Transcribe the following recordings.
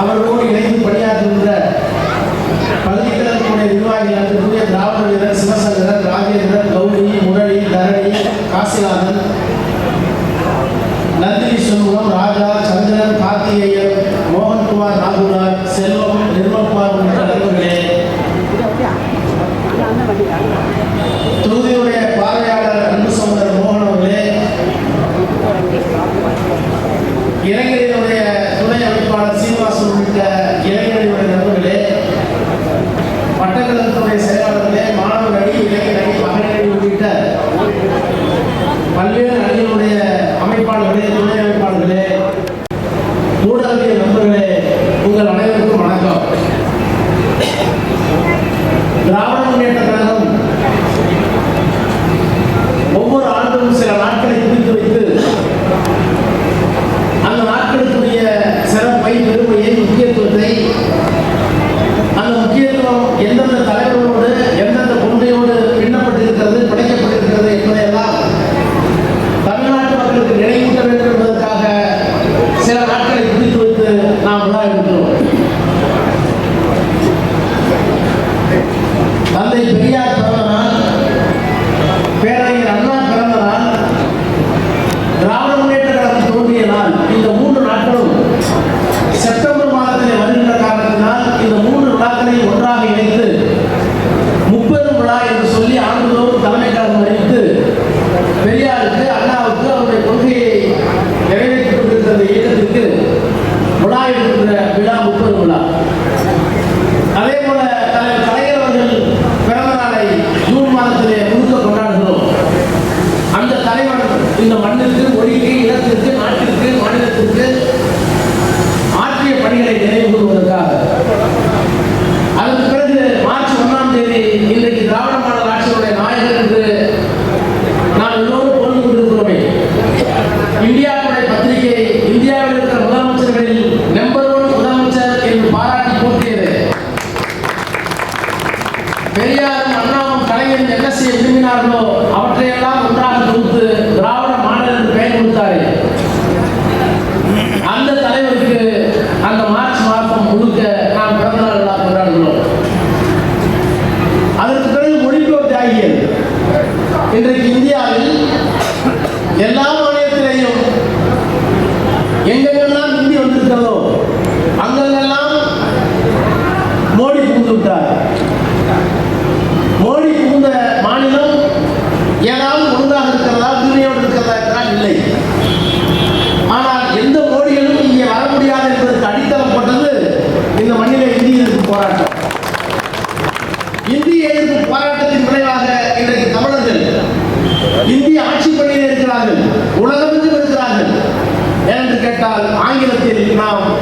அவர்களோடு இணைந்து பணியாற்றுகின்ற பெரியாரும் அண்ணாவும் கலைஞரும் என்ன செய்ய விரும்பினார்களோ அவற்றையெல்லாம் ஒன்றாக தொகுத்து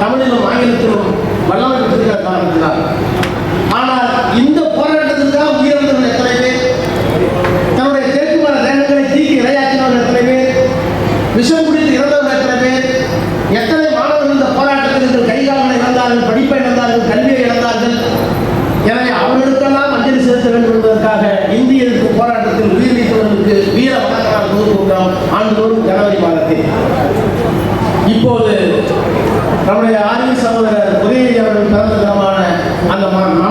தமிழிலும் ஆங்கிலத்திலும் வல்லமை பெற்றிருக்கிற ஆனால் இந்த போராட்டத்திற்காக உயிரிழந்தவர்கள் எத்தனை பேர்? தன்னுடைய தெற்கு மன தேகங்களை தீக்கி இரையாக்கினவர்கள் எத்தனை பேர்? விஷம் நம்முடைய ஆரிய சகோதரர் உதயநிதி அவர்கள் பிறந்த தினமான அந்த மனம்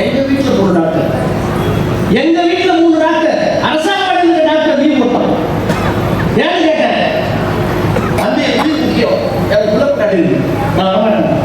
எங்க வீட்டில் மூணு டாக்டர்? எங்க வீட்டில் மூணு டாக்டர்? அரசாங்க டாக்டர் லீவ் போட்டான் ஏன்னு கேட்டேன். அது எப்படி முக்கியம். எனக்கு நான் வரமாட்டேன்.